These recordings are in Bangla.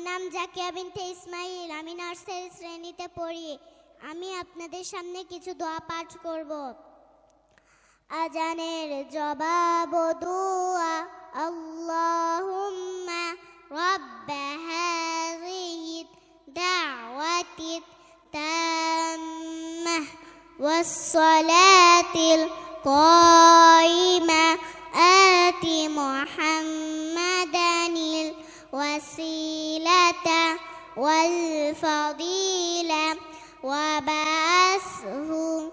নাম জাকিয়া বিনতে ইসমাইল আমি নার্সারি শ্রেণীতে পড়ি আমি আপনাদের সামনে কিছু দোয়া পাঠ করব আজানের জবাব ও দোয়া আল্লাহুম্মা رب هذه الدعوة التامة والصلاة القائمة آت محمدا والفضيلة وبأسهم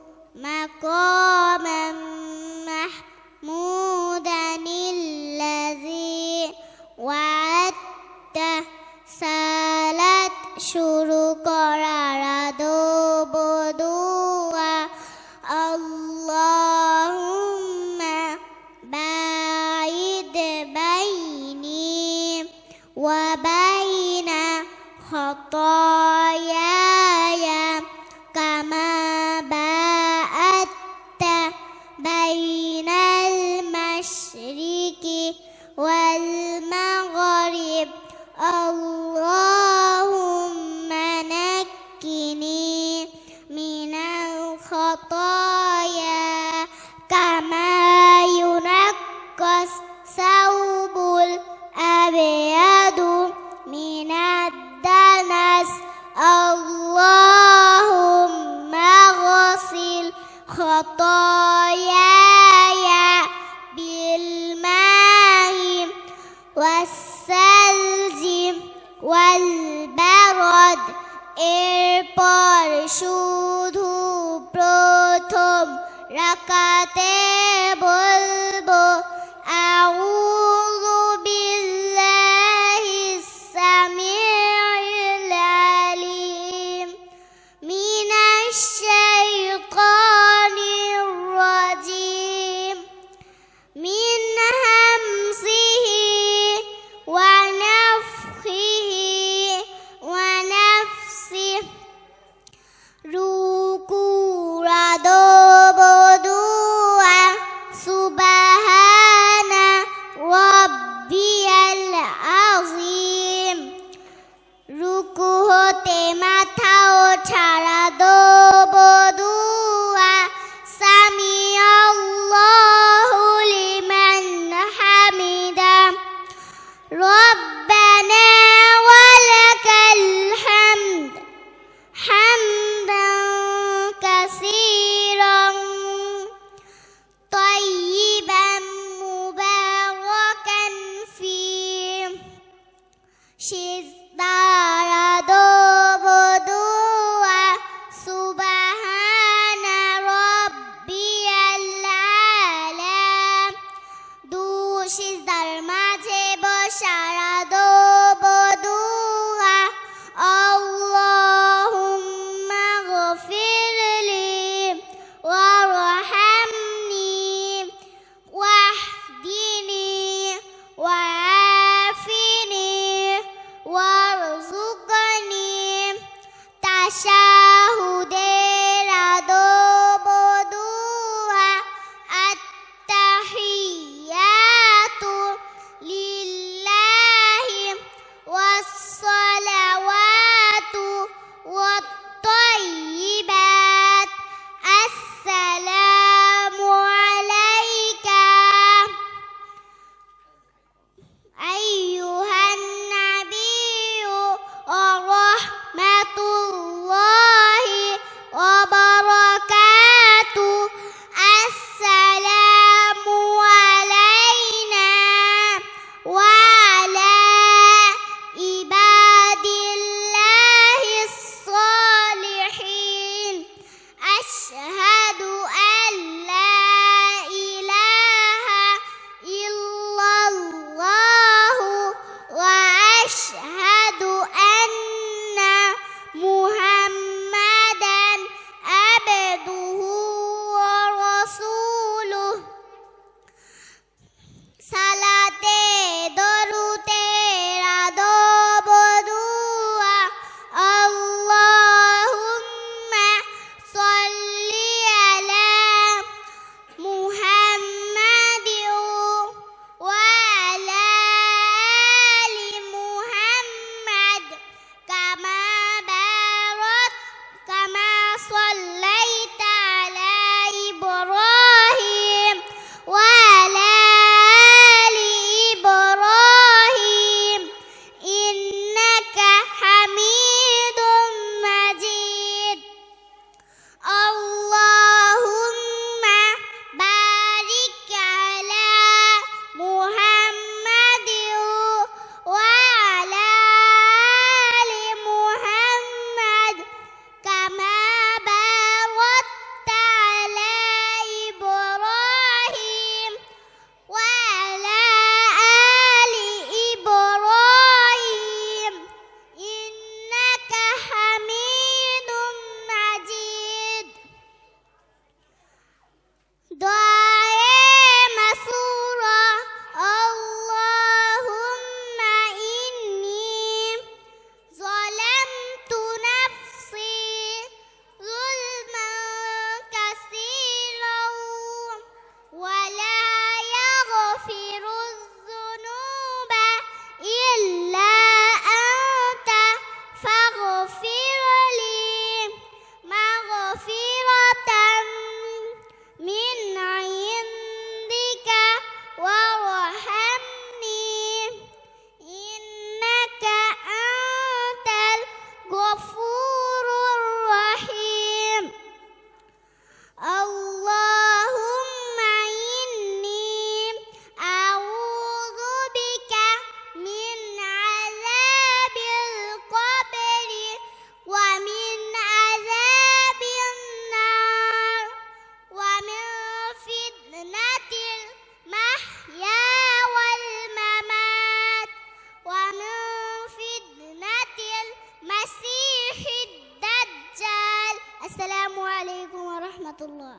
এরপর শুধু প্রথম রাকাতে বলব আউযু She ورحمة الله